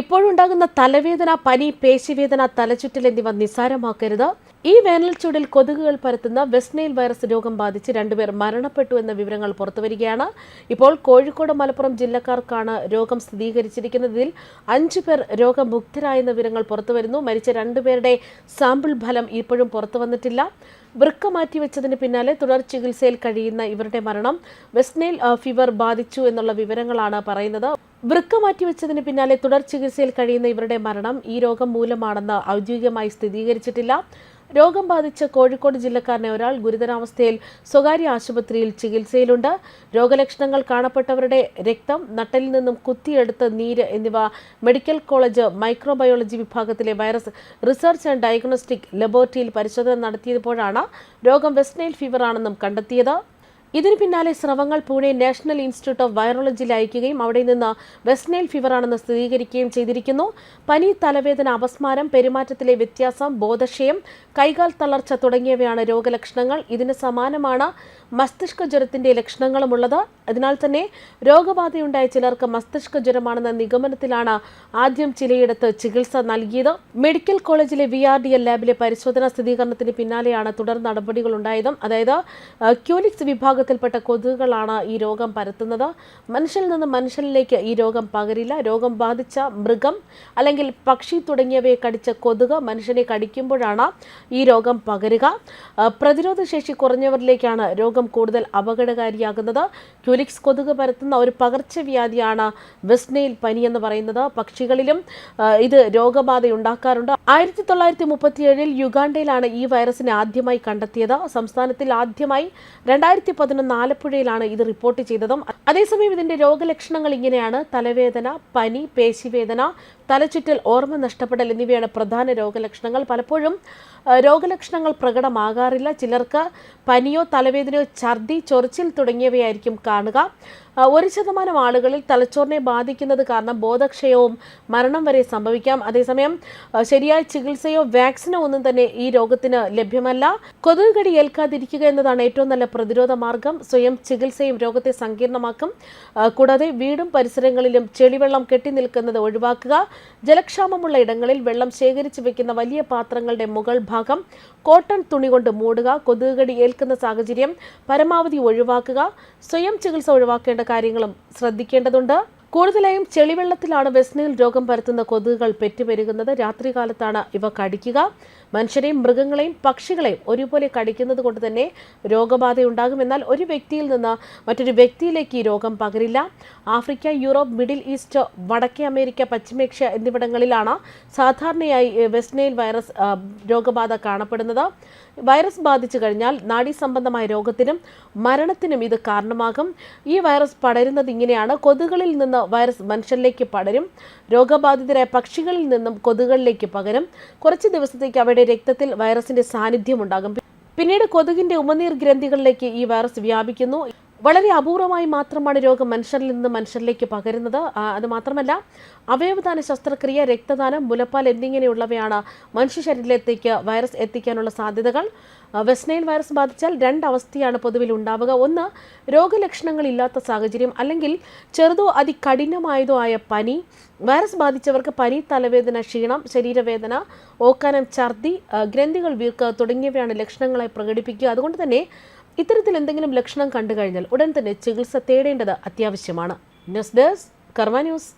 ഇപ്പോഴുണ്ടാകുന്ന തലവേദന പനി പേശിവേദന തലചുറ്റൽ എന്നിവ നിസ്സാരമാക്കരുത്. ഈ വേനൽ ചൂടിൽ കൊതുകുകൾ പരത്തുന്ന വെസ്റ്റ്നൈൽ വൈറസ് രോഗം ബാധിച്ച് രണ്ടുപേർ മരണപ്പെട്ടു എന്ന വിവരങ്ങൾ പുറത്തുവരികയാണ്. ഇപ്പോൾ കോഴിക്കോട് മലപ്പുറം ജില്ലക്കാർക്കാണ് രോഗം സ്ഥിരീകരിച്ചിരിക്കുന്നതിൽ അഞ്ചു പേർ രോഗമുക്തരായെന്ന വിവരങ്ങൾ പുറത്തുവരുന്നു. മരിച്ച രണ്ടുപേരുടെ സാമ്പിൾ ഫലം ഇപ്പോഴും പുറത്തു വന്നിട്ടില്ല വൃക്ക മാറ്റിവെച്ചതിന് പിന്നാലെ തുടർ ചികിത്സയിൽ കഴിയുന്ന ഇവരുടെ മരണം വെസ്റ്റ്നൈൽ ഫീവർ ബാധിച്ചു എന്നുള്ള വിവരങ്ങളാണ് പറയുന്നത്. വൃക്ക മാറ്റിവെച്ചതിന് പിന്നാലെ തുടർ ചികിത്സയിൽ കഴിയുന്ന ഇവരുടെ മരണം ഈ രോഗം മൂലമാണെന്ന് ഔദ്യോഗികമായി സ്ഥിരീകരിച്ചിട്ടില്ല. രോഗം ബാധിച്ച കോഴിക്കോട് ജില്ലക്കാരനെ ഒരാൾ ഗുരുതരാവസ്ഥയിൽ സ്വകാര്യ ആശുപത്രിയിൽ ചികിത്സയിലുണ്ട്. രോഗലക്ഷണങ്ങൾ കാണപ്പെട്ടവരുടെ രക്തം നട്ടലിൽ നിന്നും കുത്തിയെടുത്ത നീര് എന്നിവ മെഡിക്കൽ കോളേജ് മൈക്രോബയോളജി വിഭാഗത്തിലെ വൈറസ് റിസർച്ച് ആൻഡ് ഡയഗ്നോസ്റ്റിക് ലബോറട്ടറിയിൽ പരിശോധന നടത്തിയപ്പോഴാണ് രോഗം വെസ്റ്റ്നൈൽ ഫീവർ ആണെന്നും കണ്ടെത്തിയത്. ഇതിന് പിന്നാലെ സ്രവങ്ങൾ പൂനെ നാഷണൽ ഇൻസ്റ്റിറ്റ്യൂട്ട് ഓഫ് വൈറോളജിയിൽ അയക്കുകയും അവിടെ നിന്ന് വെസ്റ്റ്നൈൽ ഫീവർ ആണെന്ന് സ്ഥിരീകരിക്കുകയും ചെയ്തിരിക്കുന്നു. പനി തലവേദന അപസ്മാരം പെരുമാറ്റത്തിലെ വ്യത്യാസം ബോധക്ഷയം കൈകാൽ തളർച്ച തുടങ്ങിയവയാണ് രോഗലക്ഷണങ്ങൾ. ഇതിന് സമാനമാണ് മസ്തിഷ്ക ജ്വരത്തിന്റെ ലക്ഷണങ്ങളുമുള്ളത് അതിനാൽ തന്നെ രോഗബാധയുണ്ടായ ചിലർക്ക് മസ്തിഷ്ക ജ്വരമാണെന്ന നിഗമനത്തിലാണ് ആദ്യം ചിലയിടത്ത് ചികിത്സ നൽകിയത്. മെഡിക്കൽ കോളേജിലെ വി ആർ ഡി എൽ ലാബിലെ പരിശോധനാ സ്ഥിരീകരണത്തിന് പിന്നാലെയാണ് തുടർ നടപടികൾ ഉണ്ടായതും. അതായത് ക്യൂലിക്സ് ക്യൂലിക്സ് വിഭാഗത്തിൽപ്പെട്ട കൊതുകുകളാണ് ഈ രോഗം പരത്തുന്നത്. മനുഷ്യനിൽ നിന്ന് മനുഷ്യനിലേക്ക് ഈ രോഗം പകരില്ല. രോഗം ബാധിച്ച മൃഗം അല്ലെങ്കിൽ പക്ഷി തുടങ്ങിയവയെ കടിച്ച കൊതുക് മനുഷ്യനെ കടിക്കുമ്പോഴാണ് ഈ രോഗം പകരുക. പ്രതിരോധ ശേഷി കുറഞ്ഞവരിലേക്കാണ് രോഗം കൂടുതൽ അപകടകാരിയാകുന്നത്. ക്യൂലിക്സ് കൊതുക് പരത്തുന്ന ഒരു പകർച്ചവ്യാധിയാണ് വെസ്നയിൽ പനി എന്ന് പറയുന്നത്. പക്ഷികളിലും ഇത് രോഗബാധ ഉണ്ടാക്കാറുണ്ട്. ആയിരത്തി തൊള്ളായിരത്തി മുപ്പത്തിയേഴിൽ യുഗാണ്ടയിലാണ് ഈ വൈറസിനെ ആദ്യമായി കണ്ടെത്തിയത്. സംസ്ഥാനത്തിൽ ആദ്യമായി രണ്ടായിരത്തി പതിനൊന്ന് ആലപ്പുഴയിലാണ് ഇത് റിപ്പോർട്ട് ചെയ്തതും. അതേസമയം ഇതിന്റെ രോഗലക്ഷണങ്ങൾ ഇങ്ങനെയാണ്. തലവേദന പനി പേശിവേദന തലചുറ്റൽ ഓർമ്മ നഷ്ടപ്പെടൽ എന്നിവയാണ് പ്രധാന രോഗലക്ഷണങ്ങൾ. പലപ്പോഴും രോഗലക്ഷണങ്ങൾ പ്രകടമാകാറില്ല. ചിലർക്ക് പനിയോ തലവേദനയോ ഛർദി ചൊറിച്ചിൽ തുടങ്ങിയവയായിരിക്കും കാണുക. ഒരു ശതമാനം ആളുകളിൽ തലച്ചോറിനെ ബാധിക്കുന്നത് കാരണം ബോധക്ഷയവും മരണം വരെ സംഭവിക്കാം. അതേസമയം ശരിയായ ചികിത്സയോ വാക്സിനോ ഒന്നും തന്നെ ഈ രോഗത്തിന് ലഭ്യമല്ല. കൊതുക് കടി ഏൽക്കാതിരിക്കുക എന്നതാണ് ഏറ്റവും നല്ല പ്രതിരോധ മാർഗം. സ്വയം ചികിത്സയും രോഗത്തെ സങ്കീർണമാക്കും. കൂടാതെ വീടും പരിസരങ്ങളിലും ചെളിവെള്ളം കെട്ടി നിൽക്കുന്നത് ഒഴിവാക്കുക. ജലക്ഷാമമുള്ള ഇടങ്ങളിൽ വെള്ളം ശേഖരിച്ചു വെക്കുന്ന വലിയ പാത്രങ്ങളുടെ മുകൾ ഭാഗം കോട്ടൺ തുണി കൊണ്ട് മൂടുക കൊതുകുകടി ഏൽക്കുന്ന സാഹചര്യം പരമാവധി ഒഴിവാക്കുക സ്വയം ചികിത്സ ഒഴിവാക്കേണ്ട കാര്യങ്ങളും ശ്രദ്ധിക്കേണ്ടതുണ്ട്. കൂടുതലായും ചെളിവെള്ളത്തിലാണ് വെസ്നയിൽ രോഗം പരത്തുന്ന കൊതുകുകൾ പെറ്റുപെരുകുന്നത്. രാത്രികാലത്താണ് ഇവ കടിക്കുക. മനുഷ്യരെയും മൃഗങ്ങളെയും പക്ഷികളെയും ഒരുപോലെ കടിക്കുന്നത് കൊണ്ട് തന്നെ രോഗബാധയുണ്ടാകും എന്നാൽ ഒരു വ്യക്തിയിൽ നിന്ന് മറ്റൊരു വ്യക്തിയിലേക്ക് ഈ രോഗം പകരില്ല. ആഫ്രിക്ക യൂറോപ്പ് മിഡിൽ ഈസ്റ്റ് വടക്കേ അമേരിക്ക പശ്ചിമേഷ്യ എന്നിവിടങ്ങളിലാണ് സാധാരണയായി വെസ്നയിൽ വൈറസ് രോഗബാധ കാണപ്പെടുന്നത്. വൈറസ് ബാധിച്ചു കഴിഞ്ഞാൽ നാഡീ സംബന്ധമായ രോഗത്തിനും മരണത്തിനും ഇത് കാരണമാകും. ഈ വൈറസ് പടരുന്നത് ഇങ്ങനെയാണ്. കൊതുകളിൽ നിന്ന് വൈറസ് മനുഷ്യരിലേക്ക് പടരും രോഗബാധിതരായ പക്ഷികളിൽ നിന്നും കൊതുകളിലേക്ക് പകരും. കുറച്ച് ദിവസത്തേക്ക് അവയുടെ രക്തത്തിൽ വൈറസിന്റെ സാന്നിധ്യം ഉണ്ടാകും. പിന്നീട് കൊതുകിന്റെ ഉമനീർ ഗ്രന്ഥികളിലേക്ക് ഈ വൈറസ് വ്യാപിക്കുന്നു. വളരെ അപൂർവമായി മാത്രമാണ് രോഗം മനുഷ്യരിൽ നിന്ന് മനുഷ്യരിലേക്ക് പകരുന്നത്. അത് മാത്രമല്ല അവയവദാന ശസ്ത്രക്രിയ രക്തദാനം മുലപ്പാൽ എന്നിങ്ങനെയുള്ളവയാണ് മനുഷ്യ ശരീരത്തിലേക്ക് വൈറസ് എത്തിക്കാനുള്ള സാധ്യതകൾ. വെസ്നൈൽ വൈറസ് ബാധിച്ചാൽ രണ്ട് അവസ്ഥയാണ് പൊതുവിൽ ഉണ്ടാവുക. ഒന്ന് രോഗലക്ഷണങ്ങൾ ഇല്ലാത്ത സാഹചര്യം അല്ലെങ്കിൽ ചെറുതോ അതികഠിനമായതോ ആയ പനി. വൈറസ് ബാധിച്ചവർക്ക് പനി തലവേദന ക്ഷീണം ശരീരവേദന ഓക്കാനം ഛർദി ഗ്രന്ഥികൾ വീർക്കുക തുടങ്ങിയവയാണ് ലക്ഷണങ്ങളായി പ്രകടിപ്പിക്കുക. അതുകൊണ്ട് തന്നെ ഇത്തരത്തിൽ എന്തെങ്കിലും ലക്ഷണം കണ്ടു കഴിഞ്ഞാൽ ഉടൻ തന്നെ ചികിത്സ തേടേണ്ടത് അത്യാവശ്യമാണ്. News desk Karma news.